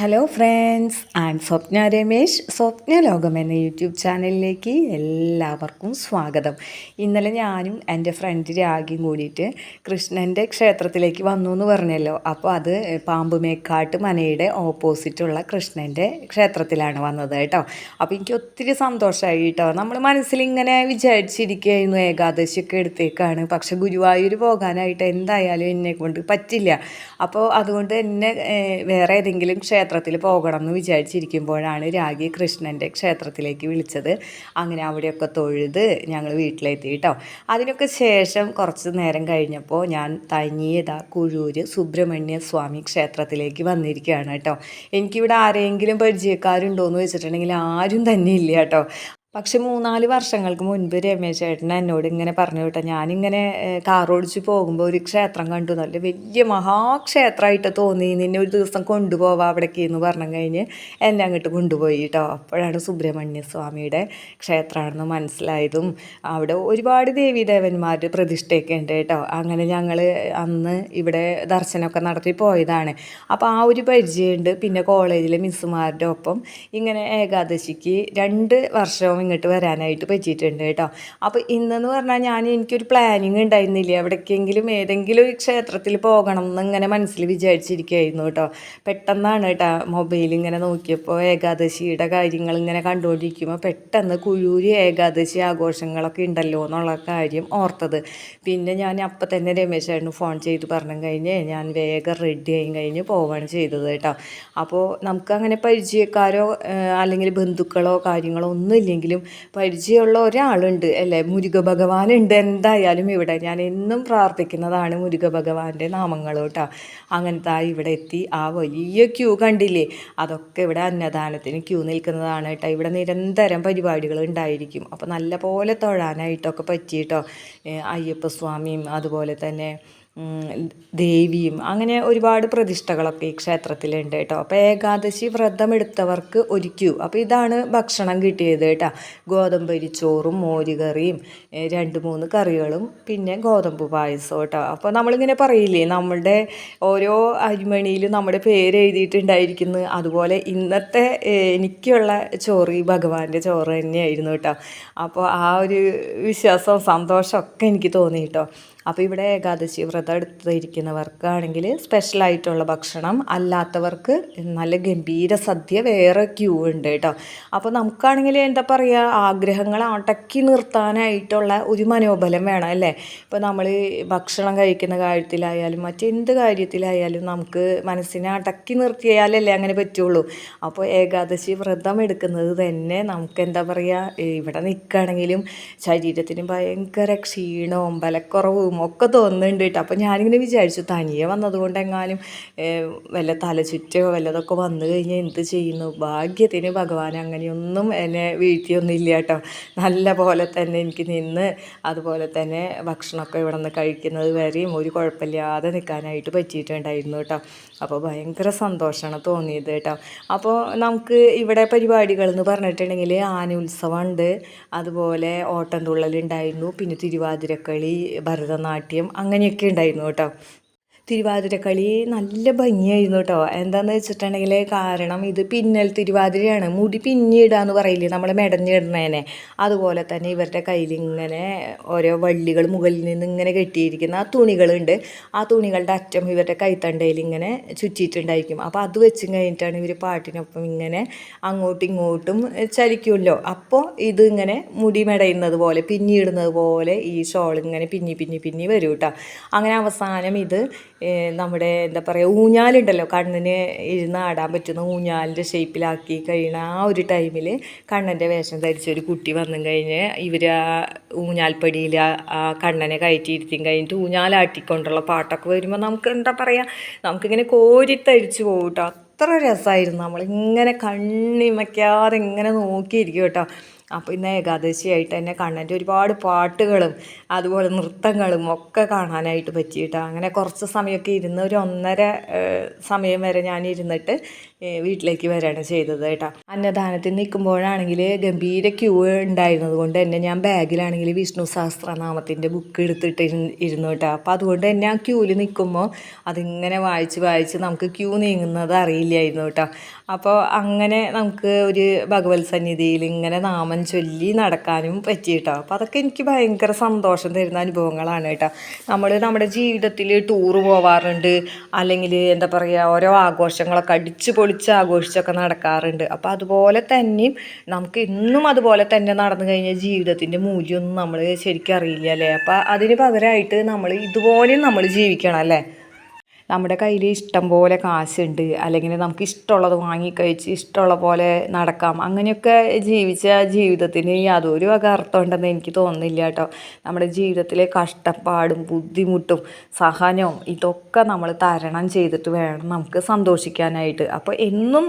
Hello friends and Swapna Ramesh Swapna Lokam എന്ന YouTube ചാനലിലേക്ക് എല്ലാവർക്കും സ്വാഗതം. ഇന്നലെ ഞാനും എന്റെ ഫ്രണ്ട് രാഗിയും കൂടിയിട്ട് കൃഷ്ണന്റെ ക്ഷേത്രത്തിലേക്ക് വന്നു എന്ന് പറഞ്ഞല്ലോ. അപ്പോൾ അത് പാമ്പുമേക്കാട്ട് മനയുടെ ഓപ്പോസിറ്റുള്ള കൃഷ്ണന്റെ ക്ഷേത്രത്തിലാണ് വന്നത് കേട്ടോ. അപ്പോൾ എനിക്ക് ഒത്തിരി സന്തോഷമായി കേട്ടോ. നമ്മൾ മനസ്സിലിങ്ങനെ വിചാരിച്ചിരിക്കുകയായിരുന്നു ഏകാദശിയൊക്കെ എടുത്തേക്കാണ്. പക്ഷെ ഗുരുവായൂർ പോകാനായിട്ട് എന്തായാലും എന്നെ കൊണ്ട് പറ്റില്ല. അപ്പോൾ അതുകൊണ്ട് എന്നെ വേറെ ഏതെങ്കിലും ക്ഷേത്രത്തിൽ പോകണം എന്ന് വിചാരിച്ചിരിക്കുമ്പോഴാണ് രാഗി കൃഷ്ണന്റെ ക്ഷേത്രത്തിലേക്ക് വിളിച്ചത്. അങ്ങനെ അവിടെയൊക്കെ തൊഴുത് ഞങ്ങൾ വീട്ടിലെത്തി കേട്ടോ. അതിനൊക്കെ ശേഷം കുറച്ച് നേരം കഴിഞ്ഞപ്പോൾ ഞാൻ തനിയത കുഴൂര് സുബ്രഹ്മണ്യ സ്വാമി ക്ഷേത്രത്തിലേക്ക് വന്നിരിക്കുകയാണ് കേട്ടോ. എനിക്കിവിടെ ആരെങ്കിലും പരിചയക്കാരുണ്ടോ എന്ന് വെച്ചിട്ടുണ്ടെങ്കിൽ ആരും തന്നെ ഇല്ല കേട്ടോ. പക്ഷെ മൂന്നാൽ വർഷങ്ങൾക്ക് മുൻപ് രമേശ് ചേട്ടൻ എന്നോട് ഇങ്ങനെ പറഞ്ഞു കേട്ടോ. ഞാനിങ്ങനെ കാറോടിച്ച് പോകുമ്പോൾ ഒരു ക്ഷേത്രം കണ്ടു. നല്ല വലിയ മഹാക്ഷേത്രമായിട്ട് തോന്നി. നിന്നെ ഒരു ദിവസം കൊണ്ടുപോവാം അവിടേക്ക് എന്ന് പറഞ്ഞു കഴിഞ്ഞ് എന്നെ അങ്ങോട്ട് കൊണ്ടുപോയി കേട്ടോ. അപ്പോഴാണ് സുബ്രഹ്മണ്യ സ്വാമിയുടെ ക്ഷേത്രമാണെന്ന് മനസ്സിലായതും അവിടെ ഒരുപാട് ദേവീദേവന്മാർ പ്രതിഷ്ഠയൊക്കെ ഉണ്ട് കേട്ടോ. അങ്ങനെ ഞങ്ങൾ അന്ന് ഇവിടെ ദർശനമൊക്കെ നടത്തി പോയതാണ്. അപ്പോൾ ആ ഒരു പരിചയമുണ്ട്. പിന്നെ കോളേജിലെ മിസ്സുമാരുടെ ഒപ്പം ഇങ്ങനെ ഏകാദശിക്ക് രണ്ട് വർഷവും ഇങ്ങോട്ട് വരാനായിട്ട് പറ്റിയിട്ടുണ്ട് കേട്ടോ. അപ്പോൾ ഇന്നെന്ന് പറഞ്ഞാൽ ഞാൻ എനിക്കൊരു പ്ലാനിങ് ഉണ്ടായിരുന്നില്ല? എവിടേക്കെങ്കിലും ഏതെങ്കിലും ഒരു ക്ഷേത്രത്തിൽ പോകണം എന്നിങ്ങനെ മനസ്സിൽ വിചാരിച്ചിരിക്കുകയായിരുന്നു കേട്ടോ. പെട്ടെന്നാണ് കേട്ടോ മൊബൈൽ ഇങ്ങനെ നോക്കിയപ്പോൾ ഏകാദശിയുടെ കാര്യങ്ങൾ ഇങ്ങനെ കണ്ടുകൊണ്ടിരിക്കുമ്പോൾ പെട്ടെന്ന് കുഴൂരി ഏകാദശി ആഘോഷങ്ങളൊക്കെ ഉണ്ടല്ലോ എന്നുള്ള കാര്യം ഓർത്തത്. പിന്നെ ഞാൻ അപ്പം തന്നെ രമേശ് ചേട്ടന് ഫോൺ ചെയ്ത് പറഞ്ഞു കഴിഞ്ഞ് ഞാൻ വേഗം റെഡി ആയി കഴിഞ്ഞ് പോവുകയാണ് ചെയ്തത് കേട്ടോ. അപ്പോൾ നമുക്കങ്ങനെ പരിചയക്കാരോ അല്ലെങ്കിൽ ബന്ധുക്കളോ കാര്യങ്ങളോ ഒന്നും ഇല്ലെങ്കിലും പരിചയമുള്ള ഒരാളുണ്ട് അല്ലേ? മുരുക ഭഗവാനുണ്ട് എന്തായാലും ഇവിടെ ഞാൻ എന്നും പ്രാർത്ഥിക്കുന്നതാണ് മുരുക ഭഗവാന്റെ നാമങ്ങളോട്ടാ അങ്ങനത്തെ ഇവിടെ എത്തി ആ വലിയ ക്യൂ കണ്ടില്ലേ? അതൊക്കെ ഇവിടെ അന്നദാനത്തിന് ക്യൂ നിൽക്കുന്നതാണ് കേട്ടോ. ഇവിടെ നിരന്തരം പരിപാടികൾ ഉണ്ടായിരിക്കും. അപ്പോൾ നല്ല പോലെ തൊഴാനായിട്ടൊക്കെ പറ്റിയിട്ടോ അയ്യപ്പസ്വാമിയും അതുപോലെ തന്നെ ദേവിയും അങ്ങനെ ഒരുപാട് പ്രതിഷ്ഠകളൊക്കെ ഈ ക്ഷേത്രത്തിലുണ്ട് കേട്ടോ. അപ്പോൾ ഏകാദശി വ്രതമെടുത്തവർക്ക് ഒരുക്കൂ. അപ്പോൾ ഇതാണ് ഭക്ഷണം കിട്ടിയത് കേട്ടോ. ഗോതമ്പരിച്ചോറും മോരുകറിയും രണ്ട് മൂന്ന് കറികളും പിന്നെ ഗോതമ്പ് പായസം കേട്ടോ. അപ്പോൾ നമ്മളിങ്ങനെ പറയില്ലേ നമ്മളുടെ ഓരോ അരിമണിയിലും നമ്മുടെ പേര് എഴുതിയിട്ടുണ്ടായിരിക്കുന്നു. അതുപോലെ ഇന്നത്തെ എനിക്കുള്ള ചോറ് ഈ ഭഗവാന്റെ ചോറ് തന്നെയായിരുന്നു കേട്ടോ. അപ്പോൾ ആ ഒരു വിശ്വാസവും സന്തോഷമൊക്കെ എനിക്ക് തോന്നി കേട്ടോ. അപ്പോൾ ഇവിടെ ഏകാദശി വ്രതം എടുത്തിരിക്കുന്നവർക്കാണെങ്കിൽ സ്പെഷ്യലായിട്ടുള്ള ഭക്ഷണം അല്ലാത്തവർക്ക് നല്ല ഗംഭീര സദ്യ വേറെ ക്യൂ ഉണ്ട് കേട്ടോ അപ്പോൾ നമുക്കാണെങ്കിൽ എന്താ പറയുക ആഗ്രഹങ്ങൾ അടക്കി നിർത്താനായിട്ടുള്ള ഒരു മനോബലം വേണം അല്ലേ? ഇപ്പോൾ നമ്മൾ ഭക്ഷണം കഴിക്കുന്ന കാര്യത്തിലായാലും മറ്റെന്ത് കാര്യത്തിലായാലും നമുക്ക് മനസ്സിനെ അടക്കി നിർത്തിയാലല്ലേ അങ്ങനെ പറ്റുള്ളൂ. അപ്പോൾ ഏകാദശി വ്രതം എടുക്കുന്നത് തന്നെ നമുക്ക് എന്താ പറയുക ഇവിടെ നിൽക്കുകയാണെങ്കിലും ശരീരത്തിന് ഭയങ്കര ക്ഷീണവും ബലക്കുറവും ഒക്കെ തോന്നുന്നുണ്ട് കേട്ടോ. അപ്പോൾ ഞാനിങ്ങനെ വിചാരിച്ചു തനിയെ വന്നതുകൊണ്ട് എങ്ങാനും വല്ല തലചുറ്റോ വല്ലതൊക്കെ വന്നു കഴിഞ്ഞാൽ എന്ത് ചെയ്യുന്നു? ഭാഗ്യത്തിന് ഭഗവാൻ അങ്ങനെയൊന്നും എന്നെ വീഴ്ത്തിയൊന്നുമില്ല കേട്ടോ. നല്ല പോലെ തന്നെ എനിക്ക് നിന്ന് അതുപോലെ തന്നെ ഭക്ഷണമൊക്കെ ഇവിടെ നിന്ന് കഴിക്കുന്നത് വരെയും ഒരു കുഴപ്പമില്ലാതെ നിൽക്കാനായിട്ട് പറ്റിയിട്ടുണ്ടായിരുന്നു കേട്ടോ. അപ്പോൾ ഭയങ്കര സന്തോഷമാണ് തോന്നിയത് കേട്ടോ. അപ്പോൾ നമുക്ക് ഇവിടെ പരിപാടികൾ എന്ന് പറഞ്ഞിട്ടുണ്ടെങ്കിൽ ആനോത്സവമുണ്ട് അതുപോലെ ഓട്ടം തുള്ളലുണ്ടായിരുന്നു. പിന്നെ തിരുവാതിരക്കളി ഭരതനാട്യം അങ്ങനെയൊക്കെ ഉണ്ടായിരുന്നു കേട്ടോ. തിരുവാതിരക്കളി നല്ല ഭംഗിയായിരുന്നു കേട്ടോ എന്താണെന്ന് വെച്ചിട്ടുണ്ടെങ്കിൽ കാരണം ഇത് പിന്നൽ തിരുവാതിരയാണ്. മുടി പിന്നിടുക എന്ന് പറയില്ലേ നമ്മൾ മെടഞ്ഞിടുന്നതിനെ അതുപോലെ തന്നെ ഇവരുടെ കയ്യിൽ ഇങ്ങനെ ഓരോ വള്ളികൾ മുകളിൽ നിന്ന് ഇങ്ങനെ കെട്ടിയിരിക്കുന്ന ആ തുണികളുണ്ട്. ആ തുണികളുടെ അറ്റം ഇവരുടെ കൈത്തണ്ടയിൽ ഇങ്ങനെ ചുറ്റിയിട്ടുണ്ടായിരിക്കും. അപ്പോൾ അത് വെച്ച് കഴിഞ്ഞിട്ടാണ് ഇവർ പാട്ടിനൊപ്പം ഇങ്ങനെ അങ്ങോട്ടും ഇങ്ങോട്ടും ചലിക്കുമല്ലോ. അപ്പോൾ ഇത് ഇങ്ങനെ മുടി മെടയുന്നത് പോലെ പിന്നിടുന്നത് പോലെ ഈ ഷോൾ ഇങ്ങനെ പിന്നി പിന്നി പിന്നി വരും കേട്ടോ അങ്ങനെ അവസാനം ഇത് നമ്മുടെ എന്താ പറയുക ഊഞ്ഞാലുണ്ടല്ലോ കണ്ണിന് ഇരുന്ന് ആടാൻ പറ്റുന്ന ഊഞ്ഞാലിന്റെ ഷേപ്പിലാക്കി കഴിയണ ആ ഒരു ടൈമിൽ കണ്ണന്റെ വേഷം ധരിച്ച ഒരു കുട്ടി വന്നു കഴിഞ്ഞ് ഇവർ ആ ഊഞ്ഞാൽപ്പടിയിൽ ആ- കണ്ണനെ കയറ്റിയിരുത്തിയും കഴിഞ്ഞിട്ട് ഊഞ്ഞാലാട്ടിക്കൊണ്ടുള്ള പാട്ടൊക്കെ വരുമ്പോൾ നമുക്ക് എന്താ പറയുക നമുക്കിങ്ങനെ കോരിത്തരിച്ച് കേട്ടോ അത്ര രസമായിരുന്നു നമ്മളിങ്ങനെ കണ്ണിമയ്ക്കാതെ ഇങ്ങനെ നോക്കിയിരിക്കും കേട്ടോ. അപ്പോൾ ഇന്ന് ഏകാദശിയായിട്ട് തന്നെ കണ്ണന്റെ ഒരുപാട് പാട്ടുകളും അതുപോലെ നൃത്തങ്ങളും ഒക്കെ കാണാനായിട്ട് പറ്റിയിട്ടോ അങ്ങനെ കുറച്ച് സമയമൊക്കെ ഇരുന്ന് ഒരു ഒന്നര സമയം വരെ ഞാൻ ഇരുന്നിട്ട് വീട്ടിലേക്ക് വരികയാണ് ചെയ്തത് കേട്ടോ. അന്നദാനത്തിൽ നിൽക്കുമ്പോഴാണെങ്കിൽ ഗംഭീര ക്യൂ ഉണ്ടായിരുന്നത് കൊണ്ട് തന്നെ ഞാൻ ബാഗിലാണെങ്കിൽ വിഷ്ണു സഹസ്രനാമത്തിന്റെ ബുക്ക് എടുത്തിട്ട് ഇരുന്നു കേട്ടോ. അപ്പോൾ അതുകൊണ്ട് തന്നെ ആ ക്യൂവിൽ നിൽക്കുമ്പോൾ അതിങ്ങനെ വായിച്ച് വായിച്ച് നമുക്ക് ക്യൂ നീങ്ങുന്നത് അറിയില്ല. അറിയില്ലായിരുന്നു കേട്ടോ. അപ്പോൾ അങ്ങനെ നമുക്ക് ഒരു ഭഗവത് സന്നിധിയിൽ ഇങ്ങനെ നാമം ചൊല്ലി നടക്കാനും പറ്റി കേട്ടോ. അപ്പോൾ അതൊക്കെ എനിക്ക് ഭയങ്കര സന്തോഷം തരുന്ന അനുഭവങ്ങളാണ് കേട്ടോ. നമ്മൾ നമ്മുടെ ജീവിതത്തിൽ ടൂർ പോവാറുണ്ട്. അല്ലെങ്കിൽ എന്താ പറയുക ഓരോ ആഘോഷങ്ങളൊക്കെ അടിച്ച് പൊളിച്ച് ആഘോഷിച്ചൊക്കെ നടക്കാറുണ്ട്. അപ്പോൾ അതുപോലെ തന്നെയും നമുക്ക് ഇന്നും അതുപോലെ തന്നെ നടന്നു കഴിഞ്ഞാൽ ജീവിതത്തിന്റെ മൂല്യമൊന്നും നമ്മൾ ശരിക്കും അറിയില്ല അല്ലേ? അപ്പോൾ അതിന് പകരമായിട്ട് നമ്മൾ ഇതുപോലെയും നമ്മൾ ജീവിക്കണം അല്ലേ? നമ്മുടെ കയ്യിൽ ഇഷ്ടം പോലെ കാശുണ്ട്. അല്ലെങ്കിൽ നമുക്ക് ഇഷ്ടമുള്ളത് വാങ്ങിക്കഴിച്ച് ഇഷ്ടമുള്ള പോലെ നടക്കാം. അങ്ങനെയൊക്കെ ജീവിച്ച ജീവിതത്തിന് യാതൊരു വക അർത്ഥമുണ്ടെന്ന് എനിക്ക് തോന്നുന്നില്ല കേട്ടോ. നമ്മുടെ ജീവിതത്തിലെ കഷ്ടപ്പാടും ബുദ്ധിമുട്ടും സഹനവും ഇതൊക്കെ നമ്മൾ തരണം ചെയ്തിട്ട് വേണം നമുക്ക് സന്തോഷിക്കാനായിട്ട്. അപ്പോൾ എന്നും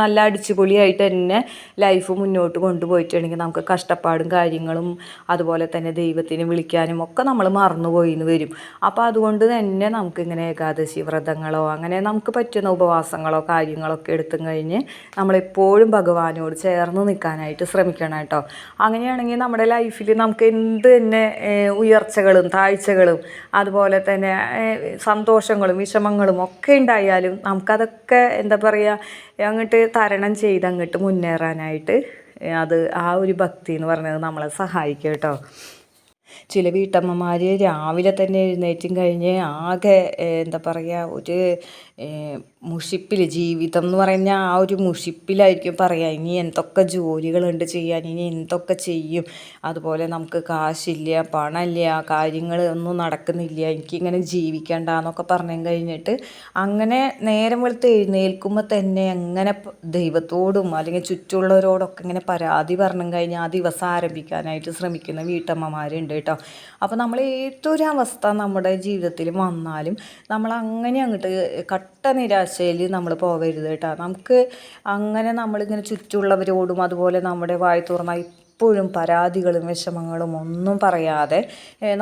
നല്ല അടിച്ചുപൊളിയായിട്ട് തന്നെ ലൈഫ് മുന്നോട്ട് കൊണ്ടുപോയിട്ടുണ്ടെങ്കിൽ നമുക്ക് കഷ്ടപ്പാടും കാര്യങ്ങളും അതുപോലെ തന്നെ ദൈവത്തിനെ വിളിക്കാനും ഒക്കെ നമ്മൾ മറന്നുപോയിന്ന് വരും. അപ്പോൾ അതുകൊണ്ട് തന്നെ നമുക്കിങ്ങനെ ഏകാദശി വ്രതങ്ങളോ അങ്ങനെ നമുക്ക് പറ്റുന്ന ഉപവാസങ്ങളോ കാര്യങ്ങളോ ഒക്കെ എടുത്തും കഴിഞ്ഞ് നമ്മളെപ്പോഴും ഭഗവാനോട് ചേർന്ന് നിൽക്കാനായിട്ട് ശ്രമിക്കണം കേട്ടോ. അങ്ങനെയാണെങ്കിൽ നമ്മുടെ ലൈഫിൽ നമുക്ക് എന്ത് തന്നെ ഉയർച്ചകളും താഴ്ചകളും അതുപോലെ തന്നെ സന്തോഷങ്ങളും വിഷമങ്ങളും ഒക്കെ ഉണ്ടായാലും നമുക്കതൊക്കെ എന്താ പറയുക അങ്ങോട്ട് തരണം ചെയ്ത് അങ്ങോട്ട് മുന്നേറാനായിട്ട് അത് ആ ഒരു ഭക്തി എന്ന് പറയുന്നത് നമ്മളെ സഹായിക്കും കേട്ടോ. ചില വീട്ടമ്മമാർ രാവിലെ തന്നെ എഴുന്നേറ്റും കഴിഞ്ഞ് ആകെ എന്താ പറയുക ഒരു മുഷിപ്പിൽ ജീവിതം എന്ന് പറഞ്ഞ ആ ഒരു മുഷിപ്പിലായിരിക്കും പറയുക ഇനി എന്തൊക്കെ ജോലികളുണ്ട് ചെയ്യാൻ ഇനി എന്തൊക്കെ ചെയ്യും. അതുപോലെ നമുക്ക് കാശില്ല പണമില്ല കാര്യങ്ങൾ ഒന്നും നടക്കുന്നില്ല എനിക്കിങ്ങനെ ജീവിക്കണ്ട എന്നൊക്കെ പറഞ്ഞു കഴിഞ്ഞിട്ട് അങ്ങനെ നേരം വെളുത്ത് എഴുന്നേൽക്കുമ്പോൾ തന്നെ അങ്ങനെ ദൈവത്തോടും അല്ലെങ്കിൽ ചുറ്റുള്ളവരോടൊക്കെ ഇങ്ങനെ പരാതി പറഞ്ഞു കഴിഞ്ഞാൽ ആ ദിവസം ആരംഭിക്കാനായിട്ട് ശ്രമിക്കുന്ന വീട്ടമ്മമാരുണ്ട്. കേട്ടോ. അപ്പോൾ നമ്മൾ ഏതൊരവസ്ഥ നമ്മുടെ ജീവിതത്തിൽ വന്നാലും നമ്മൾ അങ്ങനെ അങ്ങോട്ട് കട്ട നിരാശയിൽ നമ്മൾ പോകരുത് കേട്ടോ. നമുക്ക് അങ്ങനെ നമ്മളിങ്ങനെ ചുറ്റുമുള്ളവരോടും അതുപോലെ നമ്മുടെ വായി തുറന്ന എപ്പോഴും പരാതികളും വിഷമങ്ങളും ഒന്നും പറയാതെ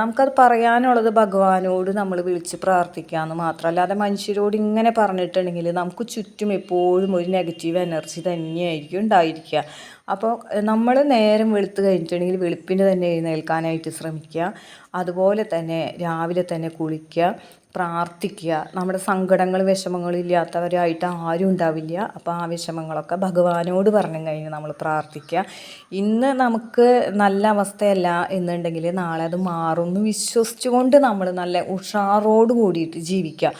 നമുക്കത് പറയാനുള്ളത് ഭഗവാനോട് നമ്മൾ വിളിച്ച് പ്രാർത്ഥിക്കുക എന്ന് മാത്രം. അല്ലാതെ മനുഷ്യരോട് ഇങ്ങനെ പറഞ്ഞിട്ടുണ്ടെങ്കിൽ നമുക്ക് ചുറ്റും എപ്പോഴും ഒരു നെഗറ്റീവ് എനർജി തന്നെയായിരിക്കും ഉണ്ടായിരിക്കുക. അപ്പോൾ നമ്മൾ നേരം വെളുത്ത് കഴിഞ്ഞിട്ടുണ്ടെങ്കിൽ വെളുപ്പിന് തന്നെ എഴുന്നേൽക്കാനായിട്ട് ശ്രമിക്കുക. അതുപോലെ തന്നെ രാവിലെ തന്നെ കുളിക്കുക പ്രാർത്ഥിക്കുക. നമ്മുടെ സങ്കടങ്ങൾ വിഷമങ്ങൾ ഇല്ലാത്തവരായിട്ട് ആരും ഉണ്ടാവില്ല. അപ്പോൾ ആ വിഷമങ്ങളൊക്കെ ഭഗവാനോട് പറഞ്ഞു കഴിഞ്ഞ് നമ്മൾ പ്രാർത്ഥിക്കുക. ഇന്ന് നമുക്ക് നല്ല അവസ്ഥയല്ല എന്നുണ്ടെങ്കിൽ നാളെ അത് മാറും എന്ന് വിശ്വസിച്ചുകൊണ്ട് നമ്മൾ നല്ല ഉഷാറോട് കൂടിയിട്ട് ജീവിക്കുക.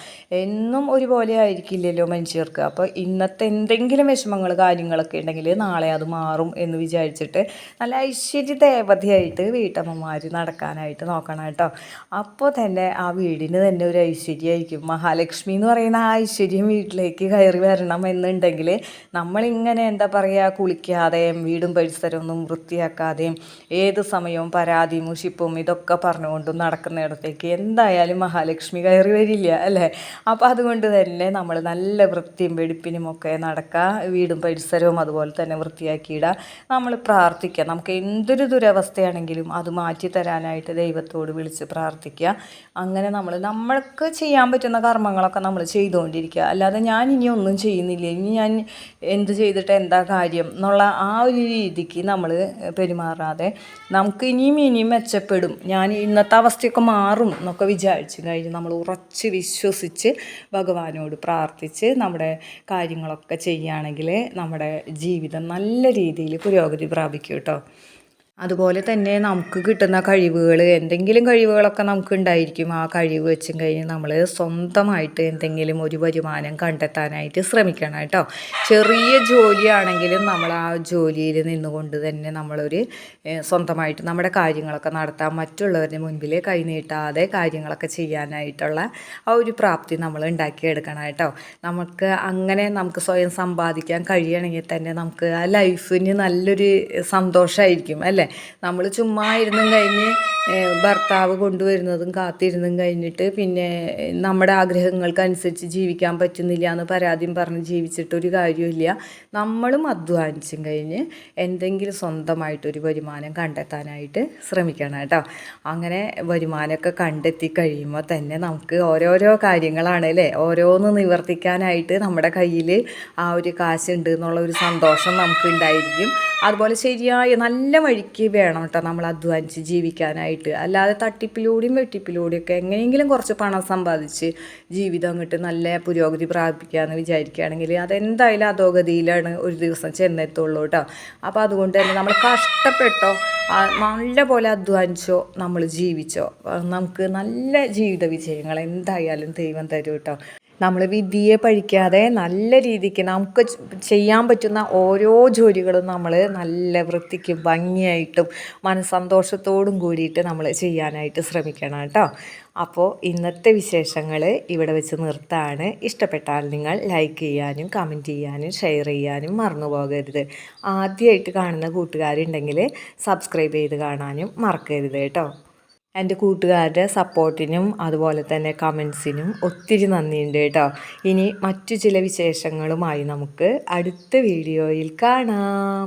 എന്നും ഒരുപോലെ ആയിരിക്കില്ലല്ലോ മനുഷ്യർക്ക്. അപ്പോൾ ഇന്നത്തെ എന്തെങ്കിലും വിഷമങ്ങൾ കാര്യങ്ങളൊക്കെ ഉണ്ടെങ്കിൽ നാളെ അത് മാറും. എന്ന് വിചാരിച്ചിട്ട് നല്ല ഐശ്വര്യ ദേവതയായിട്ട് വീട്ടമ്മമാർ നടക്കാനായിട്ട് നോക്കണം കേട്ടോ. അപ്പോൾ തന്നെ ആ വീടിന് തന്നെ ഒരു ഐശ്വര്യമായിരിക്കും. മഹാലക്ഷ്മി എന്ന് പറയുന്ന ആ ഐശ്വര്യം വീട്ടിലേക്ക് കയറി വരണം എന്നുണ്ടെങ്കിൽ നമ്മളിങ്ങനെ എന്താ പറയുക കുളിക്കാതെയും വീടും പരിസരമൊന്നും വൃത്തിയാക്കാതെയും ഏത് സമയവും പരാതി മുഷിപ്പും ഇതൊക്കെ പറഞ്ഞുകൊണ്ടും നടക്കുന്നിടത്തേക്ക് എന്തായാലും മഹാലക്ഷ്മി കയറി വരില്ല അല്ലേ? അപ്പോൾ അതുകൊണ്ട് തന്നെ നമ്മൾ നല്ല വൃത്തിയും വെടിപ്പിനും ഒക്കെ നടക്കുക വീടും പരിസരവും അതുപോലെ തന്നെ വൃത്തിയാക്കിയിടുക നമ്മൾ പ്രാർത്ഥിക്കുക നമുക്ക് എന്തൊരു ദുരവസ്ഥയാണെങ്കിലും അത് മാറ്റി തരാനായിട്ട് ദൈവത്തോട് വിളിച്ച് പ്രാർത്ഥിക്കുക അങ്ങനെ നമ്മൾ നമ്മൾക്ക് ചെയ്യാൻ പറ്റുന്ന കർമ്മങ്ങളൊക്കെ നമ്മൾ ചെയ്തുകൊണ്ടിരിക്കുക. അല്ലാതെ ഞാൻ ഇനി ഒന്നും ചെയ്യുന്നില്ല. ഇനി ഞാൻ എന്ത് ചെയ്തിട്ട് എന്താ കാര്യം എന്നുള്ള ആ ഒരു രീതിക്ക് നമ്മൾ പെരുമാറാതെ നമുക്ക് ഇനിയും ഇനിയും മെച്ചപ്പെടും. ഞാൻ ഇന്നത്തെ അവസ്ഥയൊക്കെ മാറും എന്നൊക്കെ വിചാരിച്ചു കഴിഞ്ഞ് നമ്മൾ ഉറച്ച് വിശ്വസിച്ച് ഭഗവാനോട് പ്രാർത്ഥിച്ച് നമ്മുടെ കാര്യങ്ങളൊക്കെ ചെയ്യുകയാണെങ്കിൽ നമ്മുടെ ജീവിതം നല്ല രീതിയിൽ പുരോഗതി പ്രാപിക്കൂ കേട്ടോ അതുപോലെ തന്നെ നമുക്ക് കിട്ടുന്ന കഴിവുകൾ എന്തെങ്കിലും കഴിവുകളൊക്കെ നമുക്ക് ഉണ്ടായിരിക്കും ആ കഴിവ് വെച്ചും കഴിഞ്ഞ് നമ്മൾ സ്വന്തമായിട്ട് എന്തെങ്കിലും ഒരു വരുമാനം കണ്ടെത്താനായിട്ട് ശ്രമിക്കണം കേട്ടോ. ചെറിയ ജോലിയാണെങ്കിലും നമ്മൾ ആ ജോലിയിൽ നിന്നുകൊണ്ട് തന്നെ നമ്മളൊരു സ്വന്തമായിട്ട് നമ്മുടെ കാര്യങ്ങളൊക്കെ നടത്താൻ മറ്റുള്ളവരുടെ മുൻപിൽ കൈനീട്ടാതെ കാര്യങ്ങളൊക്കെ ചെയ്യാനായിട്ടുള്ള ആ ഒരു പ്രാപ്തി നമ്മൾ ഉണ്ടാക്കിയെടുക്കണം കേട്ടോ. നമുക്ക് അങ്ങനെ നമുക്ക് സ്വയം സമ്പാദിക്കാൻ കഴിയണമെങ്കിൽ തന്നെ നമുക്ക് ആ ലൈഫിന് നല്ലൊരു സന്തോഷമായിരിക്കും അല്ലേ? നമ്മൾ ചുമ്മാ ഇരുന്നും കഴിഞ്ഞ് ഭർത്താവ് കൊണ്ടുവരുന്നതും കാത്തിരുന്നും കഴിഞ്ഞിട്ട് പിന്നെ നമ്മുടെ ആഗ്രഹങ്ങൾക്കനുസരിച്ച് ജീവിക്കാൻ പറ്റുന്നില്ല എന്ന് പരാതിയും പറഞ്ഞ് ജീവിച്ചിട്ടൊരു കാര്യമില്ല നമ്മളും അധ്വാനിച്ചും കഴിഞ്ഞ് എന്തെങ്കിലും സ്വന്തമായിട്ടൊരു വരുമാനം കണ്ടെത്താനായിട്ട് ശ്രമിക്കണം കേട്ടോ. അങ്ങനെ വരുമാനമൊക്കെ കണ്ടെത്തി കഴിയുമ്പോൾ തന്നെ നമുക്ക് ഓരോരോ കാര്യങ്ങളാണ് അല്ലേ? ഓരോന്ന് നിവർത്തിക്കാനായിട്ട് നമ്മുടെ കയ്യിൽ ആ ഒരു കാശുണ്ട് എന്നുള്ള ഒരു സന്തോഷം നമുക്ക് ഉണ്ടായിരിക്കും. അതുപോലെ ശരിയായ നല്ല വഴിക്ക് നിലയ്ക്ക് വേണം കേട്ടോ നമ്മൾ അധ്വാനിച്ച് ജീവിക്കാനായിട്ട്. അല്ലാതെ തട്ടിപ്പിലൂടെയും വെട്ടിപ്പിലൂടെയും ഒക്കെ എങ്ങനെയെങ്കിലും കുറച്ച് പണം സമ്പാദിച്ച് ജീവിതം അങ്ങോട്ട് നല്ല പുരോഗതി പ്രാപിക്കുകയെന്ന് വിചാരിക്കുകയാണെങ്കിൽ അതെന്തായാലും അധോഗതിയിലാണ് ഒരു ദിവസം ചെന്നെത്തുള്ളൂ കേട്ടോ. അപ്പോൾ അതുകൊണ്ട് തന്നെ നമ്മൾ കഷ്ടപ്പെട്ടോ നല്ല പോലെ അധ്വാനിച്ചോ നമ്മൾ ജീവിച്ചോ നമുക്ക് നല്ല ജീവിത വിജയങ്ങൾ എന്തായാലും ദൈവം തരും കേട്ടോ. നമ്മൾ വിധിയെ പഴിക്കാതെ നല്ല രീതിക്ക് നമുക്ക് ചെയ്യാൻ പറ്റുന്ന ഓരോ ജോലികളും നമ്മൾ നല്ല വൃത്തിക്ക് ഭംഗിയായിട്ടും മനസ്സന്തോഷത്തോടും കൂടിയിട്ട് നമ്മൾ ചെയ്യാനായിട്ട് ശ്രമിക്കണം കേട്ടോ. അപ്പോൾ ഇന്നത്തെ വിശേഷങ്ങൾ ഇവിടെ വെച്ച് നിർത്താണ്. ഇഷ്ടപ്പെട്ടാൽ നിങ്ങൾ ലൈക്ക് ചെയ്യാനും കമന്റ് ചെയ്യാനും ഷെയർ ചെയ്യാനും മറന്നു പോകരുത്. ആദ്യമായിട്ട് കാണുന്ന കൂട്ടുകാരുണ്ടെങ്കിൽ സബ്സ്ക്രൈബ് ചെയ്ത് കാണാനും മറക്കരുത് കേട്ടോ. എന്റെ കൂട്ടുകാരുടെ സപ്പോർട്ടിനും അതുപോലെ തന്നെ കമൻസിനും ഒത്തിരി നന്ദിയുണ്ട് കേട്ടോ. ഇനി മറ്റു ചില വിശേഷങ്ങളുമായി നമുക്ക് അടുത്ത വീഡിയോയിൽ കാണാം.